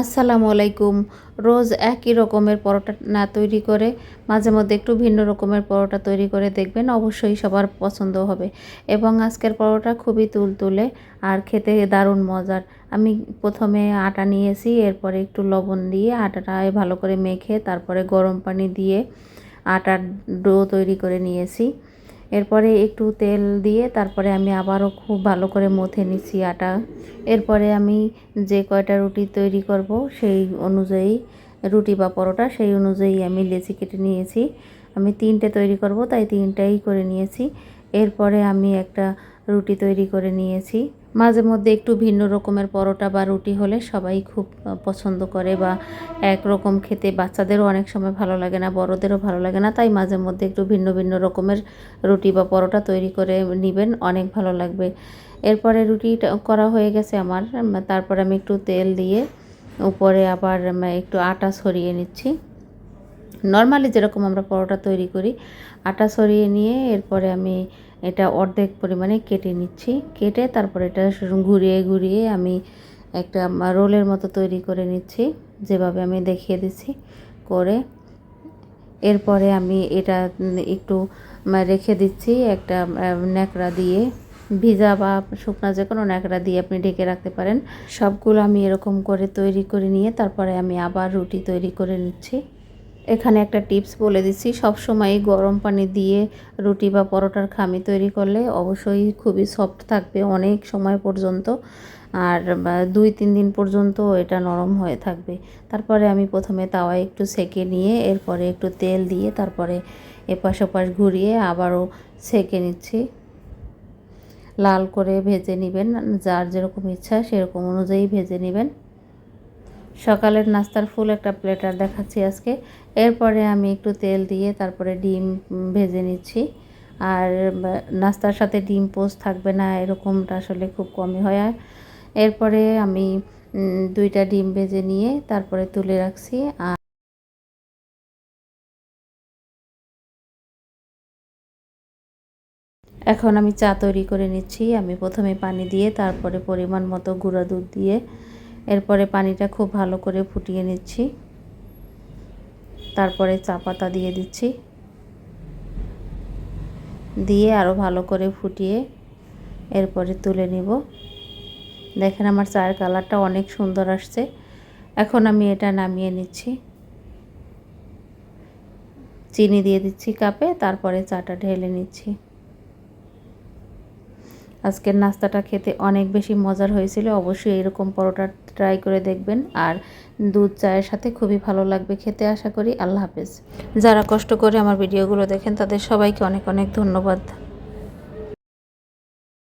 আসসালামু আলাইকুম। রোজ একই রকমের পরোটা না তৈরি করে, মাঝে মধ্যে একটু ভিন্ন রকমের পরোটা তৈরি করে দেখবেন, অবশ্যই সবার পছন্দ হবে। এবং আজকের পরোটা খুবই তুলতুলে আর খেতে দারুণ মজার। আমি প্রথমে আটা নিয়েছি, এরপরে একটু লবণ দিয়ে আটাটা ভালো করে মেখে, তারপরে গরম পানি দিয়ে আটার ডো তৈরি করে নিয়েছি। এরপরে একটু তেল দিয়ে তারপরে আমি আবারও খুব ভালো করে মথে নিচ্ছি আটা। এরপরে আমি যে কয়টা রুটি তৈরি করব সেই অনুযায়ী, রুটি বা পরোটা সেই অনুযায়ী আমি লেচি কেটে নিয়েছি। আমি তিনটে তৈরি করব, তাই তিনটাই করে নিয়েছি। এরপরে আমি একটা রুটি তৈরি করে নিয়েছি। মাঝে মধ্যে একটু ভিন্ন রকমের পরোটা বা রুটি হলে সবাই খুব পছন্দ করে বা একরকম খেতে বাচ্চাদেরও অনেক সময় ভালো লাগে না, বড়দেরও ভালো লাগে না, তাই মাঝে মধ্যে একটু ভিন্ন ভিন্ন রকমের রুটি বা পরোটা তৈরি করে নেবেন, অনেক ভালো লাগবে। এরপরে রুটিটা করা হয়ে গেছে আমার, তারপরে আমি একটু তেল দিয়ে উপরে আবার একটু আটা ছড়িয়ে নিচ্ছি। নর্মালি যেরকম আমরা পরোটা তৈরি করি, আটা সরিয়ে নিয়ে এরপরে আমি এটা অর্ধেক পরিমাণে কেটে নিচ্ছি। কেটে তারপরে এটা ঘুরিয়ে ঘুরিয়ে আমি একটা রোলের মতো তৈরি করে নিচ্ছি, যেভাবে আমি দেখিয়ে দিচ্ছি করে। এরপরে আমি এটা একটু রেখে দিচ্ছি একটা ন্যাকড়া দিয়ে। ভিজা বা শুকনো যে কোনো ন্যাকড়া দিয়ে আপনি ঢেকে রাখতে পারেন। সবগুলো আমি এরকম করে তৈরি করে নিয়ে তারপরে আমি আবার রুটি তৈরি করে নিচ্ছি। এখানে একটা টিপস বলে দিচ্ছি সবসময় গরম পানি দিয়ে রুটি বা পরোটার খামি তৈরি করলে অবশ্যই খুবই সফট থাকবে অনেক সময় পর্যন্ত। আর দুই তিন দিন পর্যন্ত এটা নরম হয়ে থাকবে। তারপরে আমি প্রথমে তাওয়ায় একটু সেকে নিয়ে, এরপরে একটু তেল দিয়ে তারপরে এপাশ ওপাশ ঘুরিয়ে আবারও সেকে নিচ্ছি। লাল করে ভেজে নেবেন, যার যেরকম ইচ্ছা সেরকম অনুযায়ী ভেজে নেবেন। সকালের নাস্তার ফুল একটা প্লেটার দেখাচ্ছি আজকে। এরপরে আমি একটু তেল দিয়ে তারপরে ডিম ভেজে নিচ্ছি। আর নাস্তার সাথে ডিম পোস্ট থাকবে না, এরকমটা আসলে খুব কমই হয়। এরপরে আমি দুইটা ডিম ভেজে নিয়ে তারপরে তুলে রাখছি। আর এখন আমি চা তৈরি করে নিচ্ছি। আমি প্রথমে পানি দিয়ে তারপরে পরিমাণ মতো গুঁড়া দুধ দিয়ে এরপরে পানিটা খুব ভালো করে ফুটিয়ে নিচ্ছি। তারপরে চা পাতা দিয়ে দিচ্ছি। দিয়ে আরও ভালো করে ফুটিয়ে এরপরে তুলে নিব। দেখেন আমার চায়ের কালারটা অনেক সুন্দর আসছে। এখন আমি এটা নামিয়ে নিচ্ছি। চিনি দিয়ে দিচ্ছি কাপে, তারপরে চাটা ঢেলে নিচ্ছি। আজকের নাস্তাটা খেতে অনেক বেশি মজার হয়েছিল। অবশ্যই এরকম পরোটা ট্রাই করে দেখবেন। আর দুধ, চায়ের সাথে খুবই ভালো লাগবে খেতে, আশা করি। আল্লাহ হাফেজ। যারা কষ্ট করে আমার ভিডিওগুলো দেখেন, তাদের সবাইকে অনেক অনেক ধন্যবাদ।